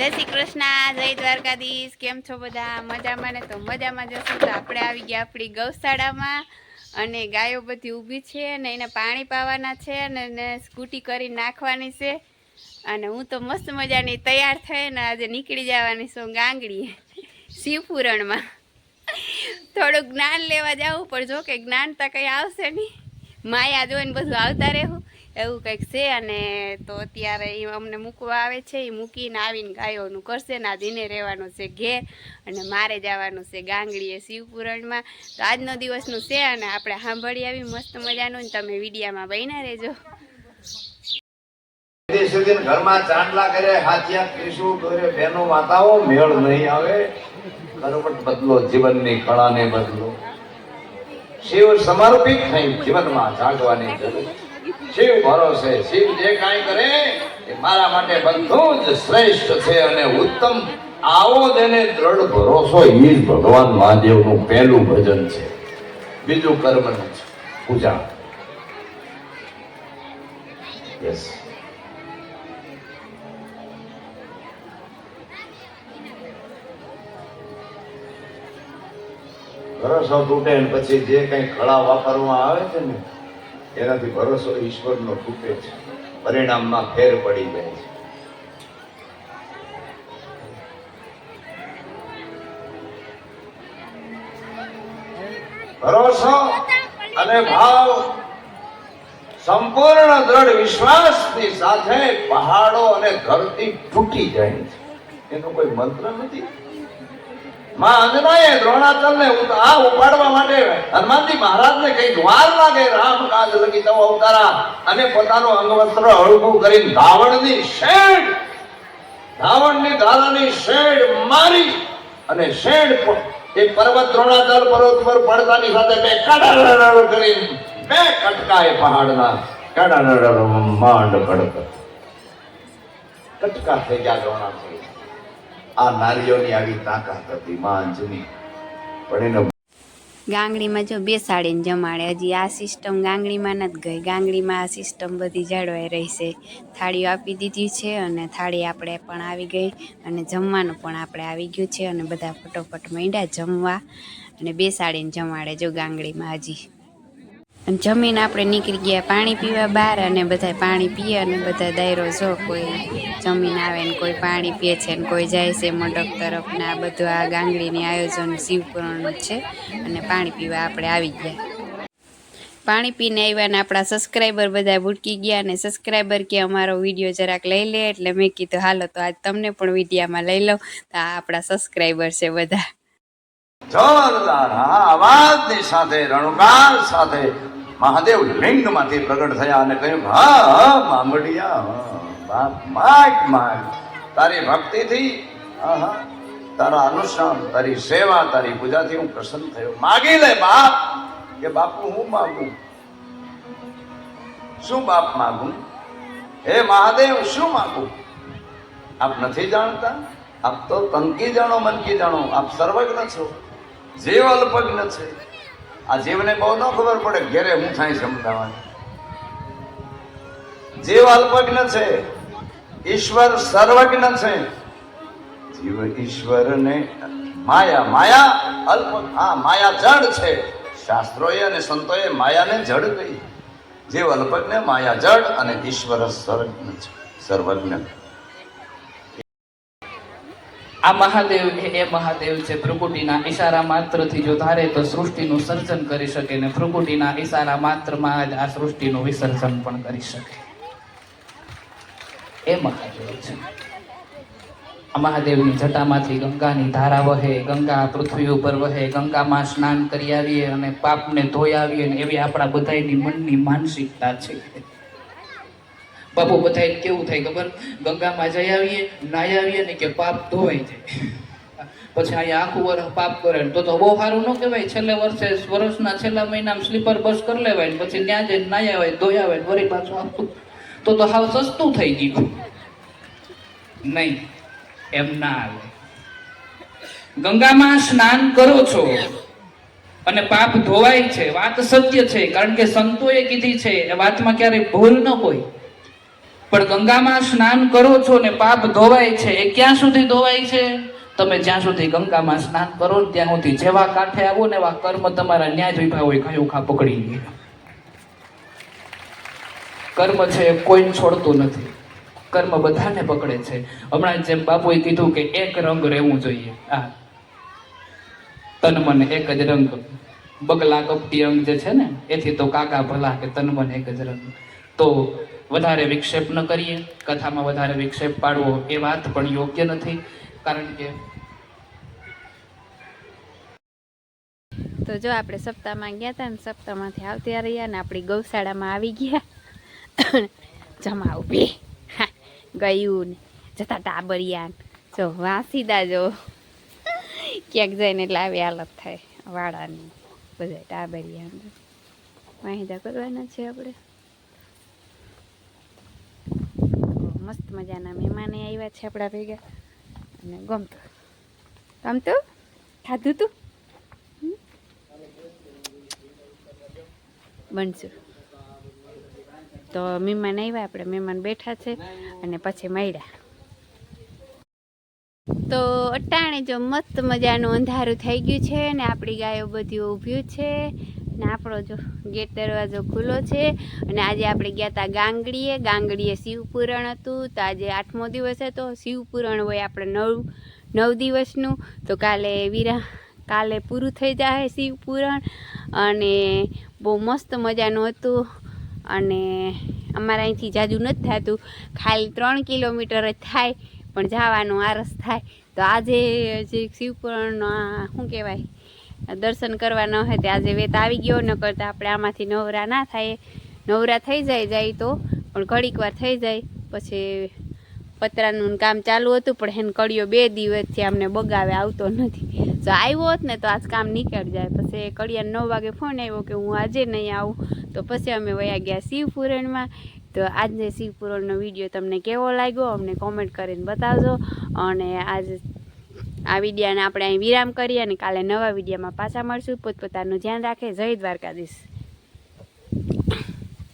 જય શ્રી કૃષ્ણ, જય દ્વારકાધીશ, કેમ છો બધા? મજામાં ને? તો મજામાં જશું તો આપણે આવી ગયા આપણી ગૌશાળામાં અને ગાયો બધી ઊભી છે ને એને પાણી પાવાના છે અને એને સ્કૂટી કરી નાખવાની છે. અને હું તો મસ્ત મજાની તૈયાર થઈને આજે નીકળી જવાની છું ગાંગડી શિવપુરણમાં. થોડુંક જ્ઞાન લેવા જવું, પણ જો કે જ્ઞાનતા કંઈ આવશે નહીં. માયા જોઈને બધું આવતા રહેવું. એવું કંઈક છે અને તો અત્યારે એ અમને મૂકવા આવે છે એ મૂકીને આવીને ગાયોનું કરશે ને આ દિને રહેવાનું છે ઘેર અને મારે જવાનું છે ગાંગડીએ શિવપુરાણમાં. તો આજનો દિવસનું છે અને આપણે સાંભળી આવી મસ્ત મજાનું ને તમે વિડીયામાં બહીને રહેજો. ઘરમાં ચાંદલા કરે, હાથિયા ત્રિશુળ કરે બહેનો માતાઓ મેળ નહીં આવે. કરવટ બદલો જીવનની કળાને બદલો. શિવ સમર્પિત થઈ જીવનમાં જાગવાની જરૂર શિવ ભરોસે, શિવ જે કાંઈ કરે, એ મારા માટે બધું જ શ્રેષ્ઠ છે અને ઉત્તમ. આવો જ એને દ્રઢ ભરોસો એ જ ભગવાન મહાદેવનું પહેલું ભજન છે. બીજું કર્મનું છે. પૂજા. યસ ભરોસો તૂટે પછી જે કઈ કળા વાપરવામાં આવે છે ને એનાથી ભરોસો ઈશ્વરનો તૂટે છે. પરિણામમાં ફેર પડી જાય છે. ભરોસો અને ભાવ સંપૂર્ણ દ્રઢ વિશ્વાસની સાથે પહાડો અને ધરતી તૂટી જાય છે. એનો કોઈ મંત્ર નથી. માં અંજનાએ દ્રોણાચલને ને આ ઉપાડવા માટે હનુમાનજી મહારાજને કંઈક વાર લાગે, રામ કાજ લગી તવ અવતારા અને પોતાનું અંગવસ્ત્ર હળવું કરીને ધાવણની શેડ, ધાવણની ધારાની શેડ મારી અને શેડ એ પર્વત દ્રોણાચલ પર્વત પર પડતાની સાથે બે કડાડડ કરીને બે કટકા એ પહાડના કડાડડ માંડ પડતો કટકા થઈ ગયા દ્રોણાચલ આ નારીઓની આવી તાકાત હતી, માં પણ એનો ગાંગડીમાં જો બેસાડીને જમાડે, હજી આ સિસ્ટમ ગાંગડીમાં નથી ગઈ. ગાંગડીમાં આ સિસ્ટમ બધી જાળવાઈ રહી છે થાળીઓ આપી દીધી છે અને થાળી આપણે પણ આવી ગઈ અને જમવાનું પણ આપણે આવી ગયું છે અને બધા ફટોફટ માંડ્યા જમવા અને બેસાડીને જમાડે જો ગાંગડીમાં હજી. જમીને આપણે નીકળી ગયા પાણી પીવા બહાર અને બધા પાણી પીએ અને બધા દાયરો જો કોઈ જમીન આવે ને કોઈ પાણી પીએ છે ને કોઈ જાય છે મંડપ તરફ ને આ બધું આ ગાંગડીની આયોજન શિવપુરાણનું છે અને પાણી પીવા આપણે આવી ગયા. પાણી પીને આવ્યા ને આપણા સબસ્ક્રાઈબર બધા ભૂટકી ગયા અને સબસ્ક્રાઈબર કે અમારો વીડિયો જરાક લઈ લે એટલે મેં કીધું, હાલો, તો આજ તમને પણ વિડીયામાં લઈ લઉં. તો આ આપણા સબસ્ક્રાઈબર છે બધા. જોરદાર હા, અવાજની સાથે રણકાર સાથે મહાદેવ લિંગમાંથી પ્રગટ થયા અને કહ્યું, હા, મામડિયા, બાપ, માગ માગ. તારી ભક્તિથી હા હા તારા અનુષ્ઠાન, તારી સેવા, તારી પૂજાથી હું પ્રસન્ન થયો. માગી લે બાપ કે બાપુ, હું માગું? શું બાપ માગું? હે મહાદેવ, શું માગું? આપ નથી જાણતા? આપ તો તનકી જાણો, મનકી જાણો. આપ સર્વજ્ઞ છો. જીવ અલ્પજ્ઞ છે. આ જીવને બહુ ન ખબર પડે ઘેરે હું થાય સમજાવવાની જીવ અલ્પજ્ઞ છે, ઈશ્વર સર્વજ્ઞ છે. જીવ ઈશ્વરને માયા માયા અલ્પ, હા, માયા જડ છે. શાસ્ત્રોએ અને સંતોએ માયાને જડ કહી. જીવ અલ્પજ્ઞ, માયા જડ અને ઈશ્વર સર્વજ્ઞ છે, સર્વજ્ઞ. આ મહાદેવ એ મહાદેવ છે ભ્રુકુટીના ઈશારા માત્રથી જો ધારે તો સૃષ્ટિનું સર્જન કરી શકે ને ભ્રુકુટીના ઈશારા માત્રમાં જ આ સૃષ્ટિનું વિસર્જન પણ કરી શકે. એ મહાદેવ છે. આ મહાદેવની જટામાંથી ગંગાની ધારા વહે, ગંગા પૃથ્વી ઉપર વહે, ગંગામાં સ્નાન કરી આવીએ અને પાપને ધોઈ આવીએ ને એવી આપણા બધાની મનની માનસિકતા છે. બાપુ બધા કેવું થાય ખબર? ગંગામાં જઈ આવીએ નાઈ આવીએ ને કે પાપ ધોવાઈ જાય. પછી અહીંયા આખું વર્ષ પાપ કરે તો તો બહુ સારું ન કહેવાય. છેલ્લે વર્ષે, વર્ષના છેલ્લા મહિનામાં સ્લીપર બસ કરી લેવાય પછી ત્યાં જઈને નાહી આવે ધોયા આવે વળી પાછું આપતું તો તો હાવ સસ્તું થઈ ગયું. નહીં, એમ ના આવે. ગંગામાં સ્નાન કરો છો અને પાપ ધોવાય છે, વાત સત્ય છે, કારણ કે સંતોએ કીધી છે, એ વાતમાં ક્યારેય ભૂલ ન હોય. પણ ગંગામાં સ્નાન કરો છો ને પાપ ધોવાય છે, એ ક્યાં સુધી ધોવાય છે? તમે જ્યાં સુધી ગંગામાં સ્નાન કરો ને ત્યાં સુધી જેવા કાંઠે આવો ને એવા કર્મ તમારા ન્યાય જ વિભા હોય કયું ખા પકડી લે. કર્મ છે કોઈ છોડતું નથી. કર્મ બધાને પકડે છે. હમણાં જેમ બાપુએ કીધું કે એક રંગ રહેવું જોઈએ. આ, તન મને એક જ રંગ. બગલા કપટી અંગ જે છે ને, એથી તો કાકા ભલા કે તન મને એક જ રંગ. તો વધારે વિક્ષેપ ન કરીએ, કથામાં વધારે વિક્ષેપ પાડવો એ વાત પણ યોગ્ય નથી, કારણ કે તો જો આપણે સપ્તાહમાં ગયા હતા ને, સપ્તાહમાંથી આવતા રહ્યા ને આપણી ગૌશાળામાં આવી ગયા. જમા ઊભી. ગયું ને, જતા ટાબરિયા જો, વાસીદા જો. ક્યાંક જઈને એટલે આવી હાલત થાય, વાળાની. બધા ટાબરિયા વાહિદા કરવાના છે આપણે. મસ્ત મજાના મહેમાને આવ્યા છે આપણા ભેગા. અને ગમતું. ગમતું ખાધું તું? બનશું. તો મહેમાન આવ્યા, આપણે મહેમાન બેઠા છે અને પછી મળ્યા. તો અટાણે જો મસ્ત મજાનું અંધારું થઈ ગયું છે અને આપણી ગાયો બધી ઊભ્યું છે. ને આપણો જો ગેટ દરવાજો ખુલ્લો છે અને આજે આપણે ગયા હતા ગાંગડીએ. ગાંગડીએ શિવપુરણ હતું. તો આજે આઠમો દિવસ હતો. શિવપુરણ હોય આપણે નવ નવ દિવસનું. તો કાલે વીરા, કાલે પૂરું થઈ જાય શિવપુરણ. અને બહુ મસ્ત મજાનું હતું. અને અમારા અહીંથી જાજુ નથી થતું. ખાલી ત્રણ કિલોમીટર જ થાય, પણ જવાનું આરસ થાય. તો આજે જે શિવપુરાણનો શું કહેવાય? દર્શન કરવા ન હોય તે આજે વેત આવી ગયો ન કરતાં આપણે આમાંથી નવરા ના થાય. નવરા થઈ જાય જાય તો, પણ ઘડીક વાર થઈ જાય. પછી પતરાનું કામ ચાલુ હતું, પણ એને કડીઓ બે દિવસથી અમને બગાવે આવતો નથી. જો આવ્યો હોત ને તો આજ કામ નીકળી જાય. પછી કડિયા નવ વાગે ફોન આવ્યો કે હું આજે નહીં આવું. તો પછી અમે વયા ગયા શિવપુરાણમાં. તો આજે શિવપુરાણનો વીડિયો તમને કેવો લાગ્યો, અમને કોમેન્ટ કરીને બતાવજો. અને આજ આ વિડીયાને આપણે અહીં વિરામ કરીએ અને કાલે નવા વિડીયામાં પાછા મળશું. પોતપોતાનું ધ્યાન રાખે. જય દ્વારકાધીશ.